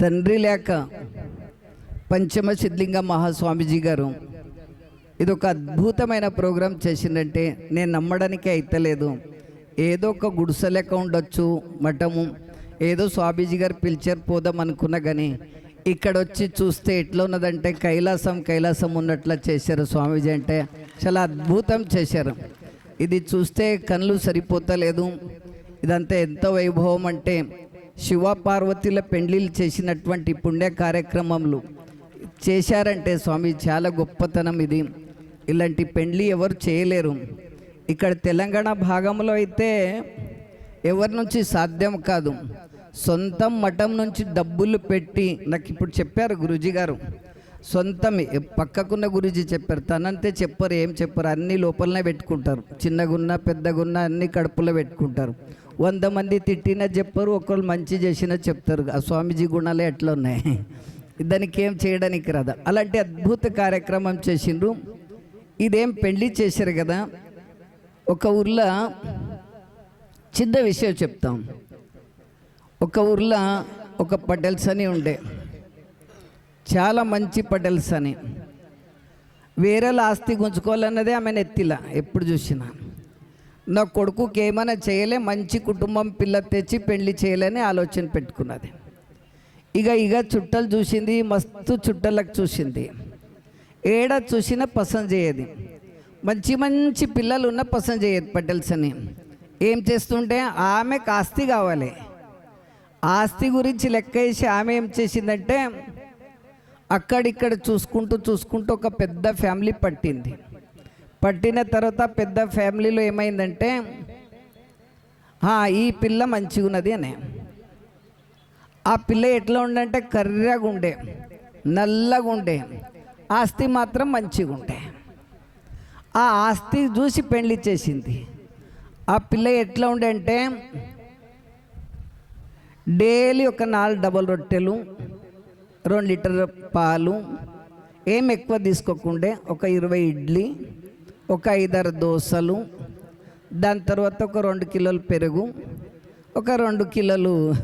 తండ్రి లేక పంచమ సిద్ధిలింగ మహాస్వామీజీ గారు. ఇది ఒక అద్భుతమైన ప్రోగ్రాం చేసిందంటే నేను నమ్మడానికే అయితలేదు. ఏదో ఒక గుడిసె లెక్క ఉండొచ్చు మఠము. ఏదో స్వామీజీ గారు పిలిచారు పోదాం అనుకున్నా కానీ ఇక్కడ వచ్చి చూస్తే ఎట్లా ఉన్నదంటే కైలాసం కైలాసం ఉన్నట్లా చేశారు స్వామీజీ అంటే చాలా అద్భుతం చేశారు. ఇది చూస్తే కళ్ళు సరిపోతలేదు. ఇదంతా ఎంత వైభవం అంటే శివ పార్వతీల చేసినటువంటి పుణ్య కార్యక్రమంలో చేశారంటే స్వామి చాలా గొప్పతనం ఇది. ఇలాంటి పెండ్లి ఎవరు చేయలేరు. ఇక్కడ తెలంగాణ భాగంలో అయితే ఎవరి నుంచి సాధ్యం కాదు. సొంతం మఠం నుంచి డబ్బులు పెట్టి నాకు ఇప్పుడు చెప్పారు గురుజీ గారు. సొంతం పక్కకున్న గురుజీ చెప్పారు. తనంతే చెప్పరు ఏం చెప్పరు. అన్ని లోపలనే పెట్టుకుంటారు. చిన్నగున్నా పెద్దగున్నా అన్ని కడుపులో పెట్టుకుంటారు. వంద మంది తిట్టినా చెప్పరు ఒకళ్ళు మంచి చేసినా చెప్తారు. ఆ స్వామీజీ గుణాలే ఎట్లా ఉన్నాయి దానికి ఏం చేయడానికి రాదు? అలాంటి అద్భుత కార్యక్రమం చేసిండ్రు. ఇదేం పెళ్ళి చేశారు కదా? ఒక ఊర్లో చిన్న విషయం చెప్తాం. ఒక ఊర్లో ఒక పటెల్స్ అని ఉండే. చాలా మంచి పటెల్స్ అని. వేరేలా ఆస్తి గుంజుకోవాలన్నదే ఆమె నెత్తిలా ఎప్పుడు చూసినా. నా కొడుకుకి ఏమైనా చేయలే మంచి కుటుంబం పిల్ల తెచ్చి పెళ్ళి చేయాలని ఆలోచన పెట్టుకున్నది. ఇక ఇక చుట్టలు చూసింది మస్తు చుట్టలకు చూసింది. ఏడ చూసినా పసంద్ చేయదు. మంచి మంచి పిల్లలు ఉన్న పసంద్ చేయదు పటేల్స్ అని ఏం చేస్తుంటే ఆమెకు ఆస్తి కావాలి. ఆస్తి గురించి లెక్క వేసి ఆమె ఏం చేసిందంటే అక్కడిక్కడ చూసుకుంటూ చూసుకుంటూ ఒక పెద్ద ఫ్యామిలీ పట్టింది. పట్టిన తర్వాత పెద్ద ఫ్యామిలీలో ఏమైందంటే ఈ పిల్ల మంచిగా ఉన్నది అని. ఆ పిల్ల ఎట్లా ఉండంటే కర్రగా ఉండే నల్లగా ఉండే ఆస్తి మాత్రం మంచిగా ఉండే ఆ ఆస్తి చూసి పెళ్ళి చేసింది ఆ పిల్ల ఎట్లా ఉండే అంటే డైలీ ఒక నాలుగు డబల్ రొట్టెలు రెండు లీటర్ పాలు ఏం ఎక్కువ తీసుకోకుండే ఒక ఇరవై ఇడ్లీ ఒక ఐదారు దోశలు దాని తర్వాత ఒక రెండు కిలోలు పెరుగు ఒక రెండు కిలోలు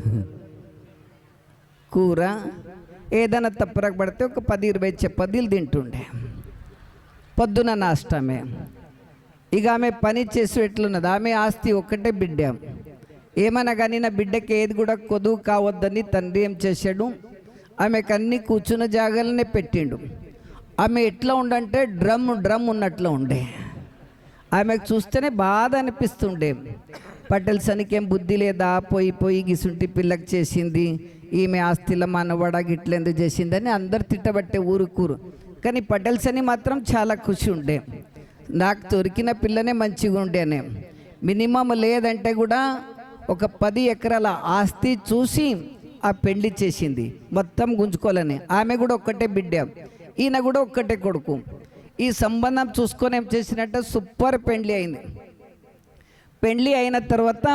కూర ఏదైనా తప్పరకు పడితే ఒక పది ఇరవై చపాతీలు తింటుండే. పొద్దున నాష్టమే. ఇక ఆమె పని చేసి ఎట్లున్నది? ఆమె ఆస్తి ఒక్కటే బిడ్డ. ఏమన్నా కానీ నా బిడ్డకి ఏది కూడా కొదువు కావద్దని తండ్రి ఏం చేశాడు? ఆమెకు అన్ని కూర్చున్న జాగాలనే పెట్టిండు. ఆమె ఎట్లా ఉండంటే డ్రమ్ డ్రమ్ ఉన్నట్లు ఉండే. ఆమెకు చూస్తేనే బాధ అనిపిస్తుండే. పటేల్ సనికేం బుద్ధి లేదా? పోయి పోయి గిసుంటి పిల్లకి చేసింది. ఈమె ఆస్తిలో మనవడ గిట్లెందుకు చేసిందని అందరు తిట్టబట్టే ఊరు కూరు కానీ పటేల్ సని మాత్రం చాలా ఖుషి ఉండే. నాకు దొరికిన పిల్లనే మంచిగా ఉండేనే మినిమం లేదంటే కూడా ఒక పది ఎకరాల ఆస్తి చూసి ఆ పెళ్ళి చేసింది. మొత్తం గుంజుకోవాలని. ఆమె కూడా ఒక్కటే బిడ్డ. ఈయన కూడా ఒక్కటే కొడుకు. ఈ సంబంధం చూసుకొని ఏం చేసినట్టే సూపర్ పెండ్లి అయింది. పెండ్లి అయిన తర్వాత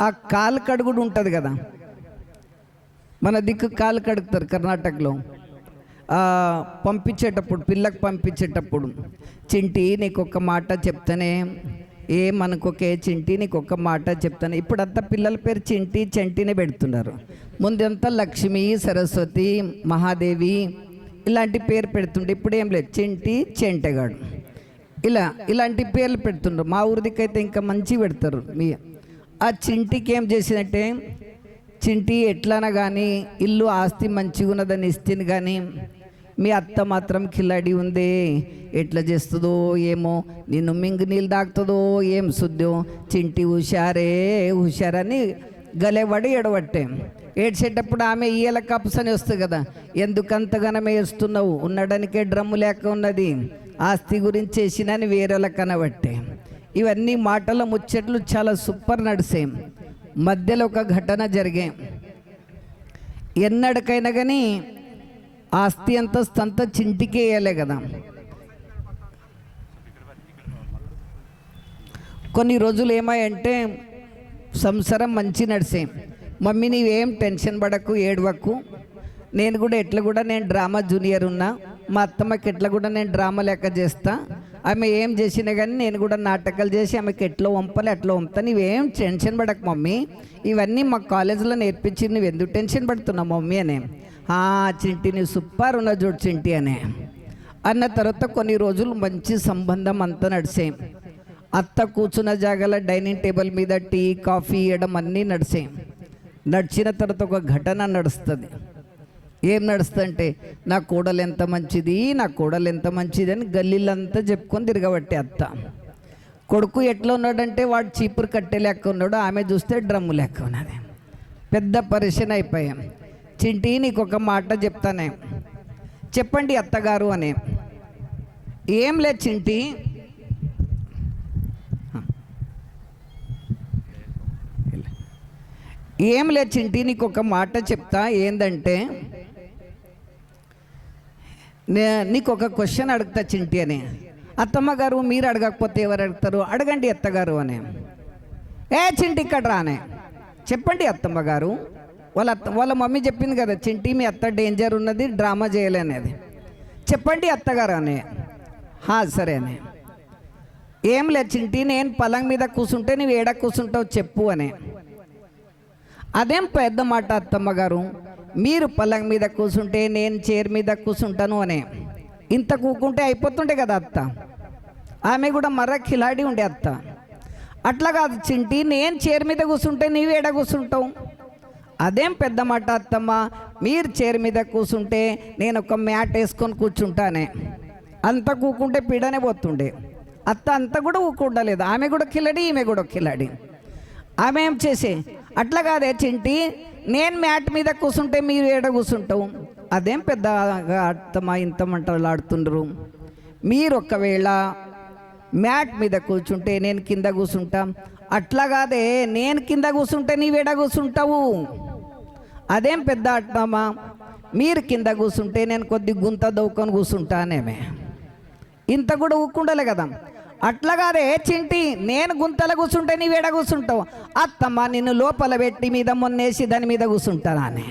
ఆ కాలు కడుగుడు ఉంటుంది కదా. మన దిక్కు కాలు కడుగుతారు కర్ణాటకలో. పంపించేటప్పుడు పిల్లకు పంపించేటప్పుడు చింటి నీకు ఒక మాట చెప్తానే. ఏ మనకొకే చింటి నీకు ఒక మాట చెప్తాను. ఇప్పుడంతా పిల్లల పేరు చింటి చెంటిని పెడుతున్నారు. ముందంతా లక్ష్మి సరస్వతి మహాదేవి ఇలాంటి పేరు పెడుతుండే. ఇప్పుడు ఏం లేదు. చింటి చెంటగాడు. ఇలా ఇలాంటి పేర్లు పెడుతుండ్రు. మా ఊరికైతే ఇంకా మంచి పెడతారు. మీ ఆ చింటికి ఏం చేసిందంటే చింటి ఎట్లనా కానీ ఇల్లు ఆస్తి మంచిగా ఉన్నదని ఇస్తుంది కానీ మీ అత్త మాత్రం కిలాడి ఉందే. ఎట్లా చేస్తుందో ఏమో నిన్ను మింగు నీళ్ళు తాకుతుందో ఏం శుద్ధో చింటి హుషారే హుషారని గలేవాడి ఎడబట్టే. ఏడ్చేటప్పుడు ఆమె ఈయల అని వస్తుంది కదా. ఎందుకంతగానమే వేస్తున్నావు? ఉండడానికే డ్రమ్ము లేక ఉన్నది. ఆస్తి గురించి చేసినని వేరేలా కనబట్టే. ఇవన్నీ మాటల ముచ్చట్లు చాలా సూపర్ నడిసే. మధ్యలో ఒక ఘటన జరిగే. ఎన్నడికైనా కానీ ఆస్తి అంతస్తు చింటికి వేయాలి కదా. కొన్ని రోజులు ఏమాయంటే సంసారం మంచి నడిసే. మమ్మీ నీవేం టెన్షన్ పడకు ఏడవకు. నేను కూడా ఎట్లా కూడా నేను డ్రామా జూనియర్ ఉన్నా. మా అత్తమ్మకి ఎట్లా కూడా నేను డ్రామా లెక్క చేస్తా. ఆమె ఏం చేసినా కానీ నేను కూడా నాటకాలు చేసి ఆమెకి ఎట్లా వంపాలి అట్లా వంపుతా. నీవేం టెన్షన్ పడకు మమ్మీ. ఇవన్నీ మా కాలేజీలో నేర్పించి నువ్వు ఎందుకు టెన్షన్ పడుతున్నావు మమ్మీ అనే. "ఆ, చింటి నువ్వు సూపర్ ఉన్న చూడు చింటి అనే. అన్న తర్వాత కొన్ని రోజులు మంచి సంబంధం అంతా నడిచాయి అత్త కూర్చున్న జాగాలో డైనింగ్ టేబుల్ మీద టీ కాఫీ ఇవ్వడం అన్నీ నడిచాయి నడిచిన తర్వాత ఒక ఘటన నడుస్తుంది. ఏం నడుస్తుందంటే నా కోడలు ఎంత మంచిది నా కోడలు ఎంత మంచిది అని గల్లీలంతా చెప్పుకొని తిరగబట్టే అత్త. కొడుకు ఎట్లా ఉన్నాడంటే వాడు చీపురు కట్టే లెక్క ఉన్నాడు ఆమె చూస్తే డ్రమ్ము లెక్క ఉన్నది. పెద్ద పరిశీలన అయిపోయాం. చింటి నీకు ఒక మాట చెప్తానే. చెప్పండి అత్తగారు అని. ఏం లే చింటి ఏం లేదు చింటి నీకు ఒక మాట చెప్తా ఏందంటే నే- నీకు ఒక క్వశ్చన్ అడుగుతా చింటి అని. అత్తమ్మ గారు మీరు అడగకపోతే ఎవరు అడుగుతారు? అడగండి అత్తగారు అని. ఏ చింటి ఇక్కడ రానే చెప్పండి అత్తమ్మ గారు. వాళ్ళ అత్త వాళ్ళ మమ్మీ చెప్పింది కదా చింటి మీ అత్త డేంజర్ ఉన్నది డ్రామా చేయలేనేది చెప్పండి అత్తగారు అని. హా సరే అని. ఏం లేదు చింటి నేను పలం మీద కూర్చుంటే నువ్వు ఏడ కూర్చుంటావు చెప్పు అని. అదేం పెద్ద మాట అత్తమ్మ గారు మీరు పల్లెం మీద కూర్చుంటే నేను చైర్ మీద కూర్చుంటాను అనే. ఇంత కూకుంటే అయిపోతుండే కదా అత్త. ఆమె కూడా మర్ర కిలాడి ఉండే అత్త. అట్లా కాదు చింటి నేను చైర్ మీద కూర్చుంటే నీవు ఏడ కూర్చుంటావు అదేం పెద్ద మాట అత్తమ్మ మీరు చైర్ మీద కూర్చుంటే నేను ఒక మ్యాట్ వేసుకొని కూర్చుంటానే అంత కూకుంటే పీడనే పోతుండే. అత్త అంత కూడా ఊకుండలేదు. ఆమె కూడా కిలాడి ఈమె కూడా కిలాడి. ఆమె ఏం చేసే? అట్లా కాదే చింటి నేను మ్యాట్ మీద కూర్చుంటే మీరు ఏడ కూర్చుంటావు అదేం పెద్ద అర్థమా ఇంత మంటలు ఆడుతుండ్రు? మీరు ఒకవేళ మ్యాట్ మీద కూర్చుంటే నేను కింద కూర్చుంటా అట్లా కాదే నేను కింద కూర్చుంటే నీవు ఏడ కూర్చుంటావు అదేం పెద్ద అట్టమా మీరు కింద కూర్చుంటే నేను కొద్ది గుంత దవ్వుకొని కూర్చుంటానేమే ఇంత కూడా ఊక్కుండలే కదా. అట్లా కాదే చింటి నేను గుంతల కూర్చుంటే నీ వేడ కూర్చుంటావు అత్తమ్మ నిన్ను లోపల పెట్టి మీద మొన్నేసి దాని మీద కూర్చుంటానా అని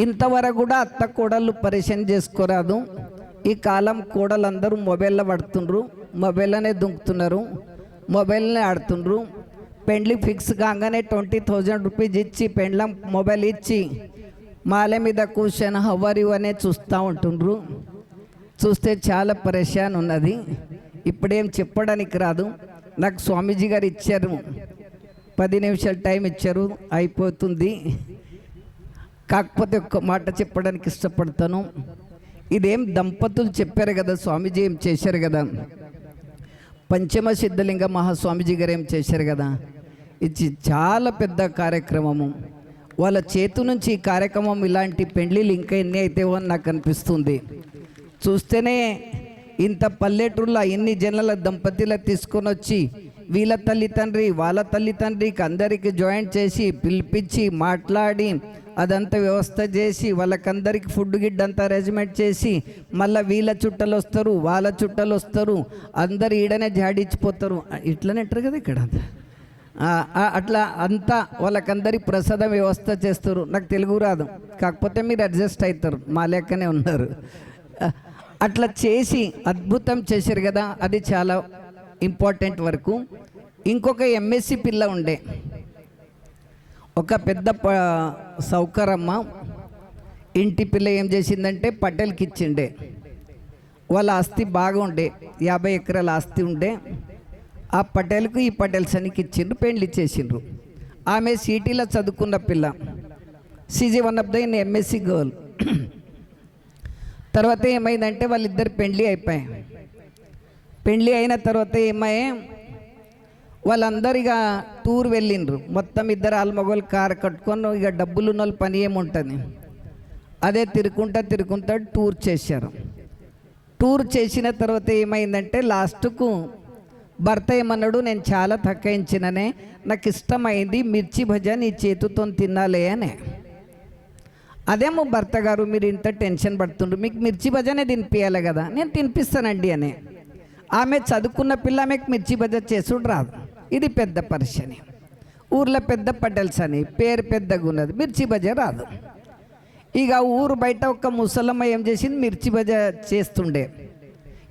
ఇంతవరకు కూడా అత్త కోడళ్ళు పరిచయం చేసుకోరాదు. ఈ కాలం కూడలందరూ మొబైల్లో పడుతుండ్రు. మొబైల్లోనే దుంకుతున్నారు. మొబైల్నే ఆడుతుండ్రు. పెండ్లి ఫిక్స్ కాగానే ట్వంటీ థౌజండ్ రూపీస్ ఇచ్చి పెండ్లం మొబైల్ ఇచ్చి మాలే మీద కూర్చొని హవర్ అనే చూస్తూ ఉంటుండ్రు. చూస్తే చాలా పరేషాన్ ఉన్నది. ఇప్పుడేం చెప్పడానికి రాదు. నాకు స్వామీజీ గారు ఇచ్చారు. పది నిమిషాలు టైం ఇచ్చారు. అయిపోతుంది. కాకపోతే ఒక్క మాట చెప్పడానికి ఇష్టపడతాను. ఇదేం దంపతులు చెప్పారు కదా స్వామీజీ ఏం చేశారు కదా. పంచమ సిద్ధలింగ మహాస్వామిజీ గారు ఏం చేశారు కదా. ఇది చాలా పెద్ద కార్యక్రమము. వాళ్ళ చేతు నుంచి ఈ కార్యక్రమం ఇలాంటి పెండ్లిలు ఇంకా ఎన్ని అవుతాయో అని నాకు అనిపిస్తుంది. చూస్తేనే ఇంత పల్లెటూళ్ళ ఎన్ని జనాల దంపతుల తీసుకొని వచ్చి వీళ్ళ తల్లి తండ్రి వాళ్ళ తల్లి తండ్రికి అందరికి జాయింట్ చేసి పిలిపించి మాట్లాడి అదంతా వ్యవస్థ చేసి వాళ్ళకందరికి ఫుడ్ గిడ్ అంతా అరేంజ్మెంట్ చేసి మళ్ళీ వీళ్ళ చుట్టలు వస్తారు వాళ్ళ చుట్టలు వస్తారు అందరు ఈడనే జాడించిపోతారు ఇట్లనే అంటారు కదా ఇక్కడ? అట్లా అంతా వాళ్ళకందరి ప్రసాద వ్యవస్థ చేస్తారు. నాకు తెలుగు రాదు. కాకపోతే మీరు అడ్జస్ట్ అవుతారు. మా లెక్కనే ఉన్నారు. అట్లా చేసి అద్భుతం చేశారు కదా అది చాలా ఇంపార్టెంట్ వరకు. ఇంకొక ఎంఎస్సి పిల్ల ఉండే. ఒక పెద్ద ప సౌకరమ్మ ఇంటి పిల్ల ఏం చేసిందంటే పటేల్కి ఇచ్చిండే. వాళ్ళ ఆస్తి బాగా ఉండే యాభై ఎకరాల ఆస్తి ఉండే. ఆ పటేల్కు ఈ పటేల్ సనికి ఇచ్చిండ్రు పెండ్లి చేసిండ్రు ఆమె సిటీలో చదువుకున్న పిల్ల. సిజీ one of the in MSc girl తర్వాత ఏమైందంటే వాళ్ళిద్దరు పెండ్లి అయిపోయాయి. పెండ్లి అయిన తర్వాత ఏమయ్యే? వాళ్ళందరు ఇక టూర్ వెళ్ళిండ్రు. మొత్తం ఇద్దరు ఆల్మగోలు కారు కట్టుకొని ఇక డబ్బులు ఉన్న వాళ్ళు పని ఏముంటుంది. అదే తిరుకుంటా తిరుకుంటా టూర్ చేశారు. టూర్ చేసిన తర్వాత ఏమైందంటే లాస్ట్కు భర్త ఏమన్నాడు నేను చాలా తక్కయించిననే నాకు ఇష్టమైంది మిర్చి భజ నీ చేతితో తినాలే అని. అదేమో భర్త గారు మీరు ఇంత టెన్షన్ పడుతుండ్రు. మీకు మిర్చి భజనే తినిపించాలి కదా. నేను తినిపిస్తానండి అని. ఆమె చదువుకున్న పిల్ల ఆమెకు మిర్చి భజ చేసుడు రాదు. ఇది పెద్ద పరిశని. ఊర్లో పెద్ద పటల్స్ అని పేరు పెద్దగా ఉన్నది. మిర్చి భజ రాదు. ఇక ఊరు బయట ఒక ముసలమ్మ ఏం చేసింది? మిర్చి భజ చేస్తుండే.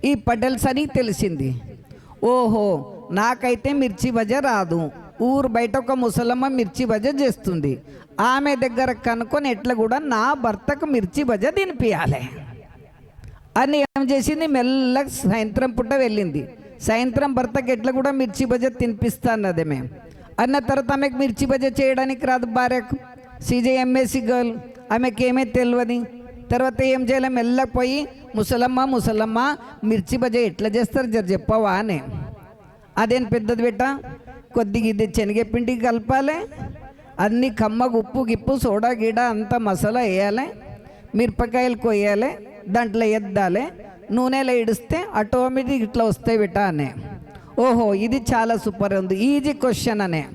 ఈ పటల్స్ అని తెలిసింది. ఓహో నాకైతే మిర్చి భజ రాదు. ఊరు బయట ఒక ముసలమ్మ మిర్చి భజ చేస్తుంది. ఆమె దగ్గర కనుక్కొని ఎట్లా కూడా నా భర్తకు మిర్చి బజ తినిపించాలి అని ఏం చేసింది? మెల్లగా సాయంత్రం పుట్ట వెళ్ళింది. సాయంత్రం భర్తకి ఎట్లా కూడా మిర్చి బజ తినిపిస్తాన్నది మేము అన్న తర్వాత ఆమెకు మిర్చి బజ చేయడానికి రాదు భార్యకు. సీజే ఎంఎస్సి గర్ల్ ఆమెకి ఏమీ తెలియదు తర్వాత ఏం చేయాలి? మెల్లగా పోయి ముసలమ్మ ముసలమ్మ మిర్చి బజ ఎట్లా చేస్తారు జర చెప్పవా అని. అదేం పెద్దది బిడ్డ కొద్దిగా ఇది శనగపిండికి కలపాలి. అన్ని కమ్మగు ఉప్పు గిప్పు సోడా గిడ అంతా మసాలా వేయాలి. మిరపకాయలు కొయ్యాలి దాంట్లో ఎద్దాలి. నూనెలో ఇడిస్తే ఆటోమేటిక్ ఇట్లా వస్తాయి బిట అనే. ఓహో ఇది చాలా సూపర్ ఉంది. ఈజీ క్వశ్చన్ అనే.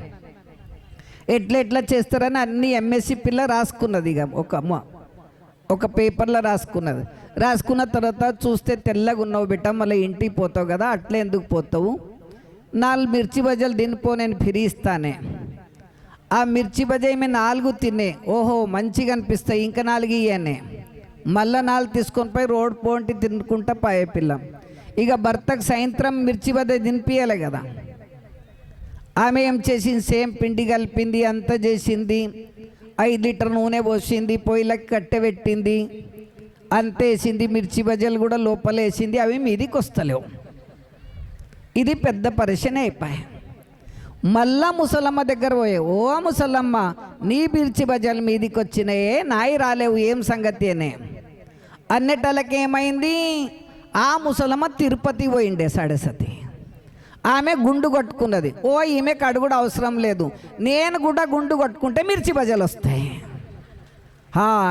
ఎట్లా ఎట్లా చేస్తారని అన్ని ఎంఎస్సి పిల్ల రాసుకున్నది ఇక. ఒక అమ్మ ఒక పేపర్లో రాసుకున్నది. రాసుకున్న తర్వాత చూస్తే తెల్లగా ఉన్నావు బిడ్డ మళ్ళీ ఇంటికి పోతావు కదా అట్లా ఎందుకు పోతావు? నాలుగు మిర్చి బజ్జలు దినిపో నేను ఫిరిస్తానే ఆ మిర్చి బజాయి మేము నాలుగు తినే ఓహో మంచిగా అనిపిస్తాయి. ఇంకా నాలుగు ఇయ్యనే మళ్ళా నాలుగు తీసుకొని పోయి రోడ్ పోంటి తినుకుంటా పాయే పిల్ల. ఇక భర్తకు సాయంత్రం మిర్చి బజాయి తినిపియాలి కదా. ఆమె ఏం చేసింది? సేమ్ పిండి కలిపింది అంతా చేసింది. ఐదు లీటర్ నూనె పోసింది పొయ్యిలకి కట్టెబెట్టింది అంతేసింది మిర్చి బజ్జలు కూడా లోపల వేసింది అవి మీదికి వస్తలేవు. ఇది పెద్ద పరిశన అయిపోయాయి. మళ్ళా ముసలమ్మ దగ్గర పోయే. ఓ ముసలమ్మ నీ మిర్చి బజ్జలు మీదికి వచ్చినాయే నాయి రాలేవు ఏం సంగతి అనే. అన్నటలకి ఆ ముసలమ్మ తిరుపతి పోయిండే సడసతి ఆమె గుండు కొట్టుకున్నది. ఓ ఈమె కడుగుడు అవసరం లేదు. నేను కూడా గుండు కొట్టుకుంటే మిర్చి బజలు వస్తాయి.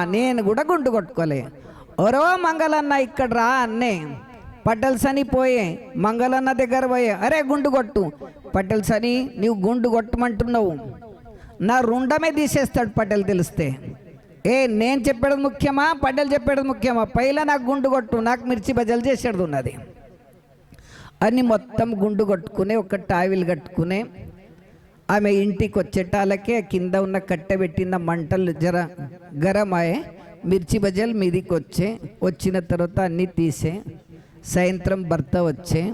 నేను కూడా గుండు కొట్టుకోలే. ఒరో మంగళన్న ఇక్కడ రా అన్నే. పటేల్స్ పోయే మంగళన్న దగ్గర పోయే అరే గుండు కొట్టు. పటేల్స్ నీవు గుండు కొట్టమంటున్నావు. నా రుండమే తీసేస్తాడు పటేల్ తెలిస్తే. ఏ నేను చెప్పేది ముఖ్యమా? పటేల్ చెప్పేది ముఖ్యమా? పైలా నాకు గుండు కొట్టు నాకు మిర్చి బజలు చేసేది ఉన్నది. అని మొత్తం గుండు కొట్టుకునే ఒక టావిల్ కట్టుకుని ఆమె ఇంటికి వచ్చేటాలకే కింద ఉన్న కట్టె పెట్టిన మంటలు జర గరమాయే మిర్చి బజలు మీదికి వచ్చే వచ్చిన తర్వాత అన్నీ తీసే సాయంత్రం భర్త వచ్చే.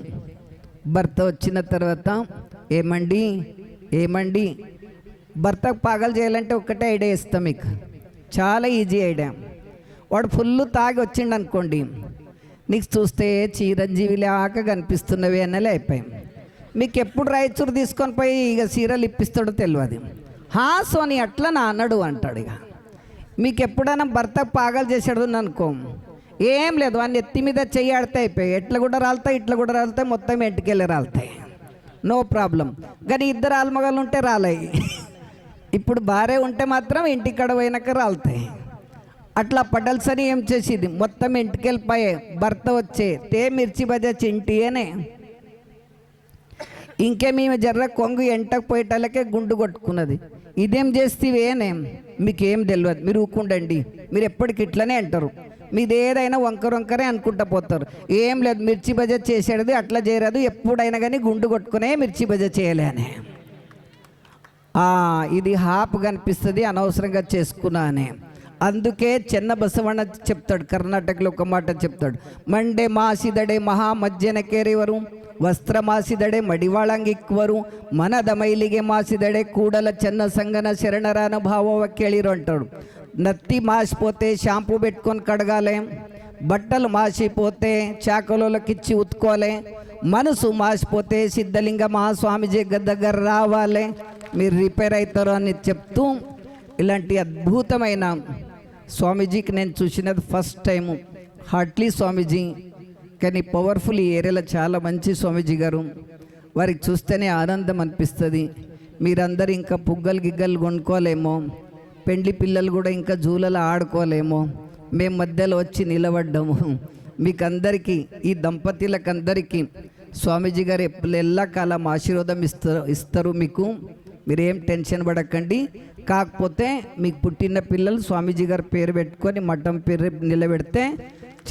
భర్త వచ్చిన తర్వాత ఏమండి? ఏమండి? భర్తకు పాగలు చేయాలంటే ఒక్కటే ఐడియా ఇస్తాం మీకు. చాలా ఈజీ ఐడియా వాడు ఫుల్ తాగి వచ్చిండు అనుకోండి. నీకు చూస్తే చిరంజీవి లాగా కనిపిస్తున్నవి అన్నలే అయిపోయాం మీకు ఎప్పుడు రాయచూరు తీసుకొని పోయి ఇక చీరలు ఇప్పిస్తాడో తెలియదు హా సోని అట్లా నా అన్నాడు అంటాడు ఇక. మీకు ఎప్పుడైనా భర్త పాగలు చేసాడు అనుకో. ఏం లేదు వాడిని ఎత్తి మీద చెయ్యడితే అయిపోయి. ఎట్లా కూడా రాలుతాయి ఇట్లా కూడా రాలుతాయి మొత్తం ఎట్టుకెళ్ళి రాలుతాయి. No problem. కానీ ఇద్దరు ఆల్మగలు ఉంటే రాలేయి. ఇప్పుడు భార్య ఉంటే మాత్రం ఇంటికాడ పోయినాక రాలుతాయి. అట్లా పడల్సని ఏం చేసేది? మొత్తం ఇంటికెళ్ళిపోయే. భర్త వచ్చే తే మిర్చి బజా చింటి అనే. ఇంకే మేము జర్ర కొంగు ఎంటకు పోయేటలకే గుండు కొట్టుకున్నది. ఇదేం చేస్తేవేనే మీకేం తెలియదు మీరు ఊకుండండి. మీరు ఎప్పటికి ఇట్లనే అంటారు. మీది ఏదైనా వంకర వంకరే అనుకుంటా పోతారు. ఏం లేదు మిర్చి బజ చేసేది అట్లా చేయరాదు. ఎప్పుడైనా కానీ గుండు కొట్టుకునే మిర్చి బజ చేయలేనే ఇది హాప్ కనిపిస్తుంది అనవసరంగా చేసుకున్నా అని. అందుకే చిన్న బసవన్న చెప్తాడు కర్ణాటకలో ఒక మాట చెప్తాడు. మండే మాసిదడే మహా వస్త్ర మాసిదడే ವಸ್ತ್ರ ಮಾಸಿದಡೆ ಮಡಿವಾಳಂಗಿಕ್ವರು ಮನದ ಮೈಲಿಗೆ ಮಾಸಿದಡೆ ಕೂಡಲ ಚೆನ್ನ ಸಂಗನ ಶರಣರ ಅನುಭಾವ ಕೇಳಿರೋ నత్తి మాసిపోతే షాంపూ పెట్టుకొని కడగాలి బట్టలు మాసిపోతే చాకలోలకిచ్చి ఉతుకోవాలి మనసు మాసిపోతే సిద్ధలింగ మహాస్వామిజీ దగ్గర రావాలి. మీరు రిపేర్ అవుతారు అని చెప్తూ ఇలాంటి అద్భుతమైన స్వామీజీకి నేను చూసినది ఫస్ట్ టైము. హార్ట్లీ స్వామీజీ కానీ పవర్ఫుల్ ఈ ఏరియాలో చాలా మంచి స్వామీజీ గారు. వారికి చూస్తేనే ఆనందం అనిపిస్తుంది. మీరందరూ ఇంకా పుగ్గలు గిగ్గలు కొనుక్కోలేమో. పెండ్లి పిల్లలు కూడా ఇంకా జూలలో ఆడుకోలేమో. మేము మధ్యలో వచ్చి నిలబడ్డాము. మీకు అందరికీ ఈ దంపతులకు అందరికీ స్వామీజీ గారు ఎప్పుడు ఎల్లకాలం ఆశీర్వాదం ఇస్తారు ఇస్తారు మీకు? మీరేం టెన్షన్ పడకండి. కాకపోతే మీకు పుట్టిన పిల్లలు స్వామీజీ గారి పేరు పెట్టుకొని మఠం పేరు నిలబెడితే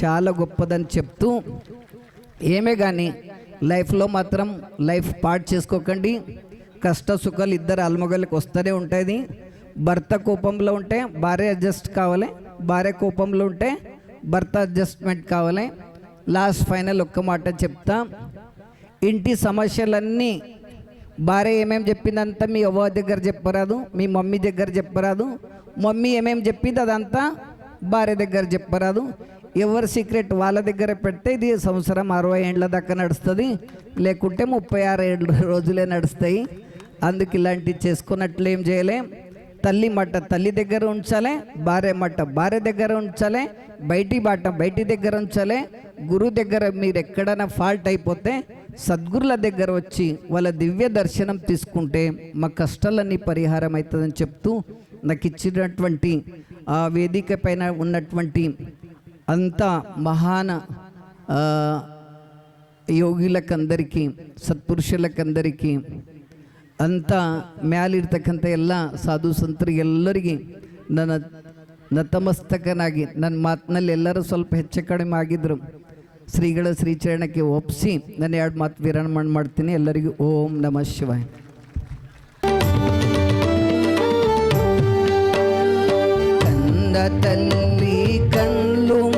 చాలా గొప్పదని చెప్తూ ఏమే కానీ లైఫ్లో మాత్రం లైఫ్ పాడు చేసుకోకండి. కష్ట సుఖాలు ఇద్దరు అల్మగళ్ళకి వస్తూనే ఉంటుంది భర్త కోపంలో ఉంటే భార్య అడ్జస్ట్ కావాలి భార్య కోపంలో ఉంటే భర్త అడ్జస్ట్మెంట్ కావాలి. లాస్ట్ ఫైనల్ ఒక్క మాట చెప్తా. ఇంటి సమస్యలన్నీ భార్య ఏమేమి చెప్పిందంతా మీ అవ్వ దగ్గర చెప్పరాదు మీ మమ్మీ దగ్గర చెప్పరాదు. మమ్మీ ఏమేమి చెప్పింది అదంతా భార్య దగ్గర చెప్పరాదు. ఎవరి సీక్రెట్ వాళ్ళ దగ్గర పెడితే ఇది సంవత్సరం అరవై ఏళ్ళ దాకా నడుస్తుంది లేకుంటే ముప్పై ఆరు ఏళ్ళ రోజులే నడుస్తాయి. అందుకు ఇలాంటివి చేసుకున్నట్లు ఏం చేయలేం. తల్లి మట్ట తల్లి దగ్గర ఉంచాలి భార్య మట్ట భార్య దగ్గర ఉంచాలి బయటి బాట బయటి దగ్గర ఉంచాలి గురువు దగ్గర మీరు ఎక్కడైనా ఫాల్ట్ అయిపోతే సద్గురుల దగ్గర వచ్చి వాళ్ళ దివ్య దర్శనం తీసుకుంటే మా కష్టాలన్నీ పరిహారం అవుతుందని చెప్తూ నాకు ఇచ్చినటువంటి ఆ వేదిక పైన ఉన్నటువంటి అంత మహాన యోగులకందరికీ సత్పురుషులకందరికీ ಅಂಥ ಮ್ಯಾಲಿರ್ತಕ್ಕಂಥ ಎಲ್ಲ ಸಾಧು ಸಂತರಿಗೆಲ್ಲರಿಗೆ ನನ್ನ ನತಮಸ್ತಕನಾಗಿ ನನ್ನ ಮಾತಿನಲ್ಲಿ ಎಲ್ಲರೂ ಸ್ವಲ್ಪ ಹೆಚ್ಚು ಕಡಿಮೆ ಆಗಿದ್ದರು ಶ್ರೀಗಳ ಶ್ರೀಚರಣಕ್ಕೆ ಒಪ್ಪಿಸಿ ನಾನು ಎರಡು ಮಾತು ವಿರಾಮ ಮಾಡ್ತೀನಿ. ಎಲ್ಲರಿಗೂ ಓಂ ನಮಃ ಶಿವಾಯ. ತಲ್ಲಿ ಕಲ್ಲು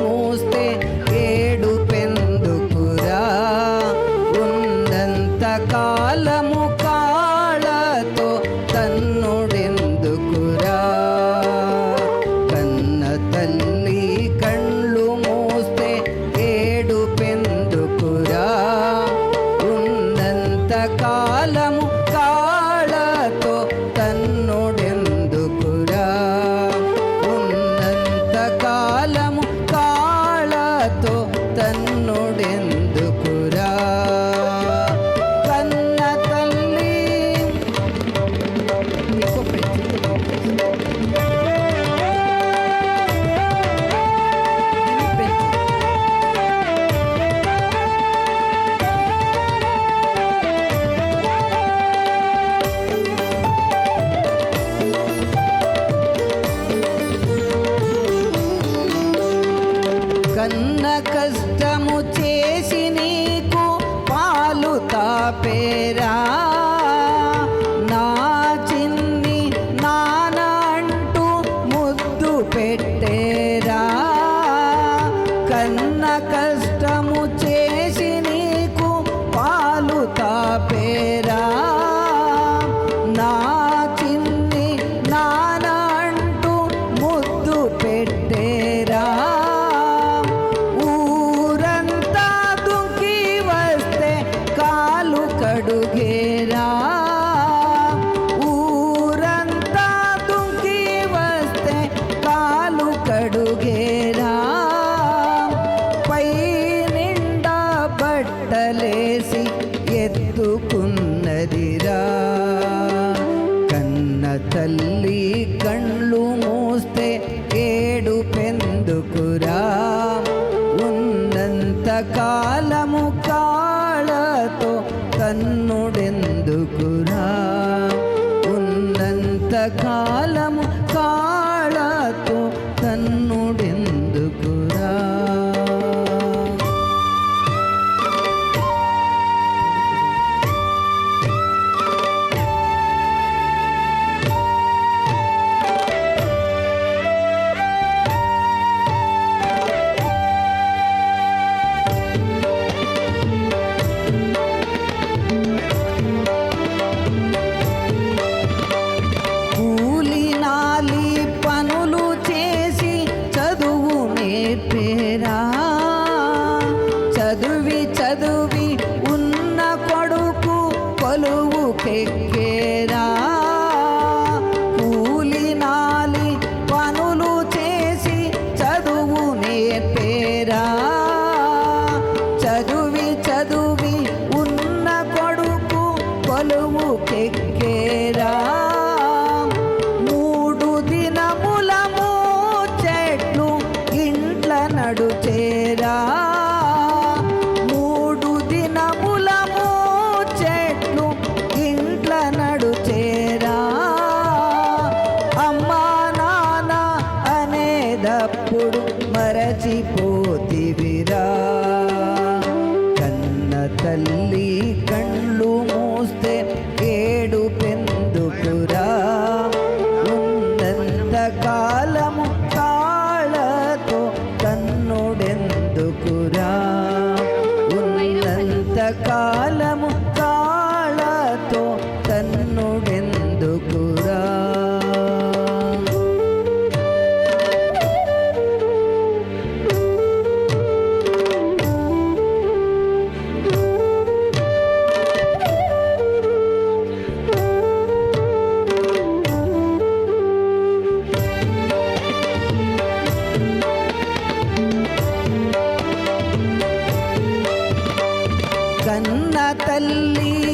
కాలు కన్న తల్లి.